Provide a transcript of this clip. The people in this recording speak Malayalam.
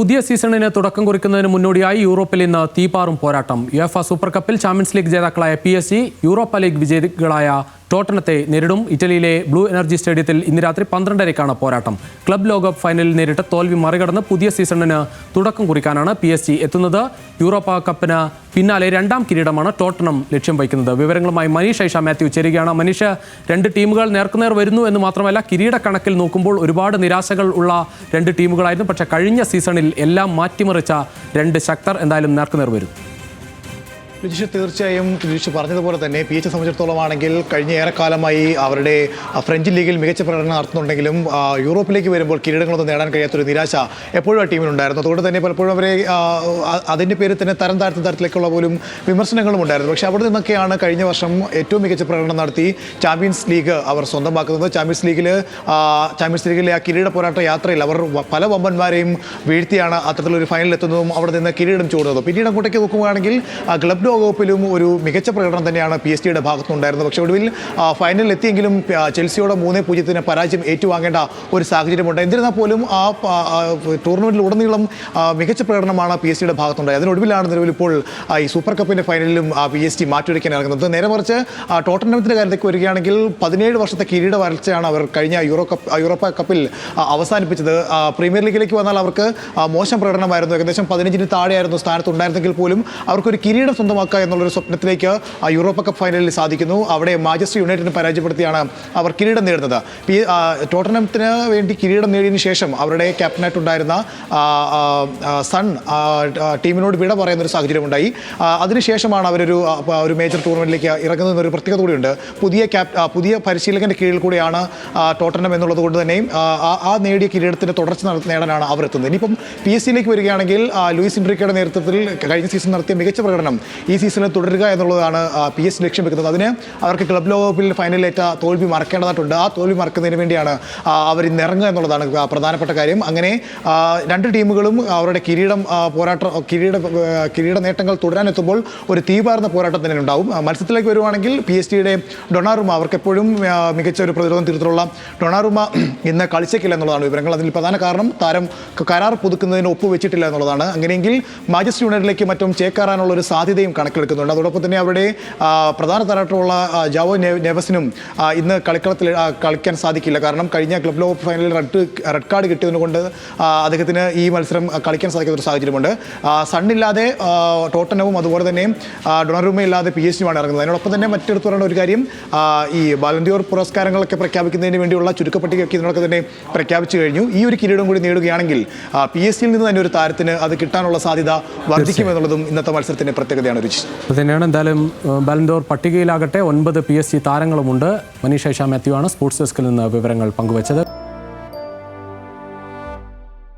പുതിയ സീസണിന് തുടക്കം കുറിക്കുന്നതിന് മുന്നോടിയായി യൂറോപ്പിൽ ഇന്ന് തീപാറും പോരാട്ടം. യുഎഫ സൂപ്പർ കപ്പിൽ ചാമ്പ്യൻസ് ലീഗ് ജേതാക്കളായ P S G Europa league വിജയികളായ ടോട്ടനത്തെ നേരിടും. ഇറ്റലിയിലെ ബ്ലൂ എനർജി സ്റ്റേഡിയത്തിൽ ഇന്ന് രാത്രി പന്ത്രണ്ടരയ്ക്കാണ് പോരാട്ടം. ക്ലബ് ലോകകപ്പ് ഫൈനലിൽ നേരിട്ട് തോൽവി മറികടന്ന് പുതിയ സീസണിന് തുടക്കം കുറിക്കാനാണ് പി എസ് ജി എത്തുന്നത്. യൂറോപ്പ കപ്പിന് പിന്നാലെ രണ്ടാം കിരീടമാണ് ടോട്ടണം ലക്ഷ്യം വയ്ക്കുന്നത്. വിവരങ്ങളുമായി മനീഷ് ഐഷ മാത്യു ചേരുകയാണ്. മനീഷ് രണ്ട് ടീമുകൾ നേർക്കുനേർ വരുന്നു എന്ന് മാത്രമല്ല കിരീട കണക്കിൽ നോക്കുമ്പോൾ ഒരുപാട് നിരാശകൾ ഉള്ള രണ്ട് ടീമുകളായിരുന്നു. പക്ഷേ കഴിഞ്ഞ സീസണിൽ എല്ലാം മാറ്റിമറിച്ച രണ്ട് ശക്തർ എന്തായാലും നേർക്കുനേർ വരും. രജിഷ തീർച്ചയായും രജിഷ് പറഞ്ഞതുപോലെ തന്നെ പി എച്ച് സംബന്ധിച്ചിടത്തോളം ആണെങ്കിൽ കഴിഞ്ഞ ഏറെക്കാലമായി അവരുടെ ഫ്രഞ്ച് ലീഗിൽ മികച്ച പ്രകടനം നടത്തുന്നുണ്ടെങ്കിലും യൂറോപ്പിലേക്ക് വരുമ്പോൾ കിരീടങ്ങളൊന്നും നേടാൻ കഴിയാത്തൊരു നിരാശ എപ്പോഴും ആ ടീമിനുണ്ടായിരുന്നു. അതുകൊണ്ട് തന്നെ പലപ്പോഴും അവരെ അതിന്റെ പേരിൽ തന്നെ തരം താഴ്ത്ത തരത്തിലേക്കുള്ള പോലും വിമർശനങ്ങളും ഉണ്ടായിരുന്നു. പക്ഷേ അവിടെ നിന്നൊക്കെയാണ് കഴിഞ്ഞ വർഷം ഏറ്റവും മികച്ച പ്രകടനം നടത്തി ചാമ്പ്യൻസ് ലീഗ് അവർ സ്വന്തമാക്കുന്നത്. ചാമ്പ്യൻസ് ലീഗിൽ ചാമ്പ്യൻസ് ലീഗിലെ ആ കിരീട പോരാട്ട യാത്രയിൽ അവർ പല വമ്പന്മാരെയും വീഴ്ത്തിയാണ് അത്തരത്തിലൊരു ഫൈനലിൽ എത്തുന്നതും അവിടെ നിന്ന് കിരീടം ചൂടുന്നതും. പിന്നീട് അങ്ങോട്ടേക്ക് നോക്കുകയാണെങ്കിൽ ക്ലബ് ലോകകപ്പിലും ഒരു മികച്ച പ്രകടനം തന്നെയാണ് പി എസ് ടിയുടെ ഭാഗത്തുനിന്നുണ്ടായിരുന്നത്. പക്ഷേ ഒടുവിൽ ഫൈനലിൽ എത്തിയെങ്കിലും ചെൽസിയോടെ മൂന്നേ പൂജ്യത്തിന് പരാജയം ഏറ്റുവാങ്ങേണ്ട ഒരു സാഹചര്യമുണ്ട്. എന്നിരുന്നാൽ പോലും ആ ടൂർണമെന്റിലുടനീളം മികച്ച പ്രകടനമാണ് പി എസ് ടിയുടെ ഭാഗത്തുണ്ടായത്. അതിനൊടുവിലാണ് നിലവിൽ ഇപ്പോൾ ഈ സൂപ്പർ കപ്പിന്റെ ഫൈനലിലും പി എസ് ടി മാറ്റിവെക്കാൻ ഇറങ്ങുന്നത്. നേരെ മറിച്ച് ആ, ടോട്ടനത്തിന്റെ കാര്യത്തേക്ക് വരികയാണെങ്കിൽ പതിനേഴ് വർഷത്തെ കിരീട വരൾച്ചയാണ് അവർ കഴിഞ്ഞ യൂറോ കപ്പ് യൂറോപ്പ കപ്പിൽ അവസാനിപ്പിച്ചത്. പ്രീമിയർ ലീഗിലേക്ക് വന്നാൽ അവർക്ക് മോശം പ്രകടനമായിരുന്നു. ഏകദേശം പതിനഞ്ചിന് താഴെയായിരുന്നു സ്ഥാനത്ത് ഉണ്ടായിരുന്നെങ്കിൽ പോലും അവർക്കൊരു കിരീടം സ്വന്തമാക്കുക എന്നുള്ളൊരു സ്വപ്നത്തിലേക്ക് യൂറോപ്പ കപ്പ് ഫൈനലിൽ സാധിക്കുന്നു. അവിടെ മാഞ്ചസ്റ്റർ യുണൈറ്റഡിനെ പരാജയപ്പെടുത്തിയാണ് അവർ കിരീടം നേടുന്നത്. ആ, ടോട്ടനത്തിന് വേണ്ടി കിരീടം നേടിയതിനു ശേഷം അവരുടെ ക്യാപ്റ്റനായിട്ടുണ്ടായിരുന്ന സൺ ടീമിനോട് വിട പറയുന്നൊരു സാഹചര്യം ഉണ്ടായി. ആ, അതിനുശേഷമാണ് അവരൊരു ഒരു മേജർ ടൂർണമെന്റിലേക്ക് ഇറങ്ങുന്നതെന്നൊരു പ്രത്യേകത കൂടിയുണ്ട്. പുതിയ ക്യാപ് പുതിയ പരിശീലകന്റെ കീഴിൽ കൂടിയാണ് ടോട്ടനം എന്നുള്ളത് കൊണ്ട് തന്നെയും ആ, നേടിയ കിരീടത്തിന്റെ തുടർച്ച നട- നേടാനാണ് അവർ എത്തുന്നത്. ഇനിയിപ്പം പി എസ് സിയിലേക്ക് വരികയാണെങ്കിൽ ലൂയിസ് ഇൻട്രിക്കയുടെ നേതൃത്വത്തിൽ കഴിഞ്ഞ സീസൺ നടത്തിയ മികച്ച പ്രകടനം ഈ സീസണിൽ തുടരുക എന്നുള്ളതാണ് പി എസ് ലക്ഷ്യം വെക്കുന്നത് അതിന് അവർക്ക് ക്ലബ് ലോകകപ്പിൽ ഫൈനലിലേറ്റ തോൽവി മറക്കേണ്ടതായിട്ടുണ്ട്. ആ തോൽവി മറക്കുന്നതിന് വേണ്ടിയാണ് അവർ ഇന്നിറങ്ങുക എന്നുള്ളതാണ് പ്രധാനപ്പെട്ട കാര്യം. അങ്ങനെ രണ്ട് ടീമുകളും അവരുടെ കിരീടം പോരാട്ട കിരീട കിരീട നേട്ടങ്ങൾ തുടരാനെത്തുമ്പോൾ ഒരു തീപാർന്ന പോരാട്ടം തന്നെ ഉണ്ടാവും. മത്സരത്തിലേക്ക് വരുവാണെങ്കിൽ പി എസ് ടിയുടെ ഡൊണാറുമ അവർക്ക് എപ്പോഴും മികച്ച ഒരു പ്രതിരോധം തീർത്തുള്ള ഡൊണാറുമ ഇന്ന് കളിച്ചേക്കില്ല എന്നുള്ളതാണ് വിവരങ്ങൾ. അതിൽ പ്രധാന കാരണം താരം കരാർ പുതുക്കുന്നതിന് ഒപ്പുവെച്ചിട്ടില്ല എന്നുള്ളതാണ്. അങ്ങനെയെങ്കിൽ മാഞ്ചസ്റ്റർ യുണൈറ്റഡിലേക്ക് മറ്റും ചേക്കാറാനുള്ള ഒരു സാധ്യതയും കണക്കിലെടുക്കുന്നുണ്ട്. അതോടൊപ്പം തന്നെ അവരുടെ പ്രധാന താരമായിട്ടുള്ള ജാവോ നെവസിനും ഇന്ന് കളിക്കളത്തിൽ കളിക്കാൻ സാധിക്കില്ല. കാരണം കഴിഞ്ഞ ക്ലബ് ലോക ഫൈനലിൽ റെഡ് റെഡ് കാർഡ് കിട്ടിയതുകൊണ്ട് അദ്ദേഹത്തിന് ഈ മത്സരം കളിക്കാൻ സാധിക്കുന്ന ഒരു സാഹചര്യമുണ്ട്. സണ്ണില്ലാതെ ടോട്ടനവും അതുപോലെ തന്നെ ഡൊണറൂമ ഇല്ലാതെ പി എസ് ജിയുമാണ് ഇറങ്ങുന്നത്. അതിനോടൊപ്പം തന്നെ മറ്റെടുത്ത് പറയേണ്ട ഒരു കാര്യം ഈ ബാലന്തിയോർ പുരസ്കാരങ്ങളൊക്കെ പ്രഖ്യാപിക്കുന്നതിന് വേണ്ടിയുള്ള ചുരുക്കപ്പട്ടികയൊക്കെ ഇതിനോടൊക്കെ തന്നെ പ്രഖ്യാപിച്ചു കഴിഞ്ഞു. ഈ ഒരു കിരീടം കൂടി നേടുകയാണെങ്കിൽ പി എസ് സിയിൽ നിന്ന് തന്നെ ഒരു താരത്തിന് അത് കിട്ടാനുള്ള സാധ്യത വർദ്ധിക്കുമെന്നുള്ളതും ഇന്നത്തെ മത്സരത്തിന്റെ പ്രത്യേകതയാണ്. രുചി അത് തന്നെയാണ് എന്തായാലും ബാലൻഡോർ പട്ടികയിലാകട്ടെ ഒൻപത് പി എസ് സി താരങ്ങളുമുണ്ട്. മനീഷ് മാത്യു ആണ് സ്പോർട്സ് ഡെസ്കിൽ നിന്ന് വിവരങ്ങൾ പങ്കുവച്ചത്.